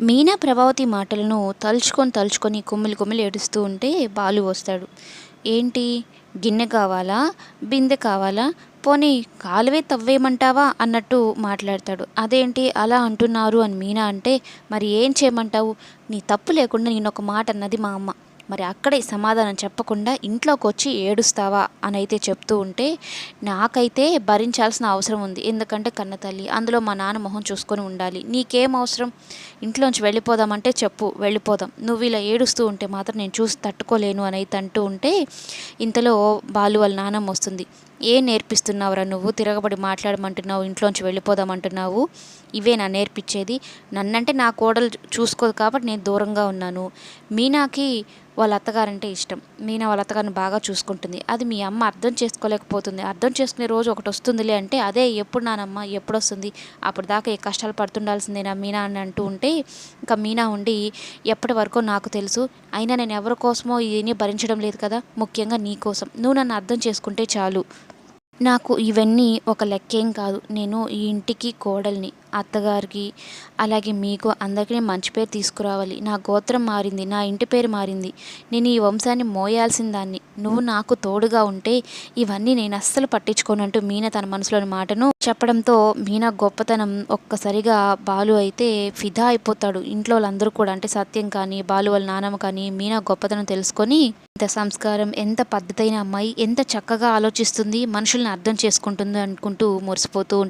మీనా ప్రభావతి మాటలను తలుచుకొని తలుచుకొని కొమ్మిలి కొమ్మిలి ఏడుస్తూ ఉంటే బాలు వస్తాడు. ఏంటి? గిన్నె కావాలా? బిందె కావాలా? పోనీ కాలువే తవ్వేయమంటావా? అన్నట్టు మాట్లాడతాడు. అదేంటి అలా అంటున్నారు అని మీనా అంటే మరి ఏం చేయమంటావు? నీ తప్పు లేకుండా నేను ఒక మాట అన్నది మా అమ్మ. మరి అక్కడే సమాధానం చెప్పకుండా ఇంట్లోకి వచ్చి ఏడుస్తావా అని అయితే చెప్తూ ఉంటే నాకైతే భరించాల్సిన అవసరం ఉంది. ఎందుకంటే కన్న తల్లి అందులో మా నాన్న మొహం చూసుకొని ఉండాలి. నీకేం అవసరం? ఇంట్లోంచి వెళ్ళిపోదామంటే చెప్పు వెళ్ళిపోదాం. నువ్వు ఇలా ఏడుస్తూ ఉంటే మాత్రం నేను చూసి తట్టుకోలేను అని అయితే అంటూ ఉంటే ఇంతలో బాలు వాళ్ళ నాన్నమ్మ వస్తుంది. ఏం నేర్పిస్తున్నావురా నువ్వు? తిరగబడి మాట్లాడమంటున్నావు ఇంట్లోంచి వెళ్ళిపోదామంటున్నావు. ఇవే నా నేర్పించేది. నన్నంటే నా కోడలు చూసుకోదు కాబట్టి నేను దూరంగా ఉన్నాను. మీనాకి వాళ్ళ అత్తగారంటే ఇష్టం. మీనా వాళ్ళ అత్తగారిని బాగా చూసుకుంటుంది. అది మీ అమ్మ అర్థం చేసుకోలేకపోతుంది. అర్థం చేసుకునే రోజు ఒకటి వస్తుందిలే అంటే అదే ఎప్పుడు నానమ్మ ఎప్పుడు వస్తుంది? అప్పుడు దాకా ఏ కష్టాలు పడుతుండాల్సిందేనా మీనా అని అంటూ ఉంటే ఇంకా మీనా ఉండి ఎప్పటి వరకు నాకు తెలుసు. అయినా నేను ఎవరి కోసమో ఇవన్నీ భరించడం లేదు కదా? ముఖ్యంగా నీ కోసం. నువ్వు నన్ను అర్థం చేసుకుంటే చాలు. నాకు ఇవన్నీ ఒక లెక్కేం కాదు. నేను ఈ ఇంటికి కోడల్ని. అత్తగారికి అలాగే మీకు అందరికీ నేను మంచి పేరు తీసుకురావాలి. నా గోత్రం మారింది నా ఇంటి పేరు మారింది. నేను ఈ వంశాన్ని మోయాల్సిన దాన్ని నువ్వు నాకు తోడుగా ఉంటే ఇవన్నీ నేను అస్సలు పట్టించుకోనంటూ మీన తన మనసులోని మాటను చెప్పడంతో మీనా గొప్పతనం ఒక్కసారిగా బాలు అయితే ఫిదా అయిపోతాడు. ఇంట్లో వాళ్ళందరూ కూడా అంటే సత్యం కానీ బాలు వాళ్ళ నానమ్మ కానీ మీనా గొప్పతనం తెలుసుకొని ఎంత సంస్కారం ఎంత పద్ధతైన అమ్మాయి ఎంత చక్కగా ఆలోచిస్తుంది మనుషుల్ని అర్థం చేసుకుంటుంది అనుకుంటూ మురిసిపోతూ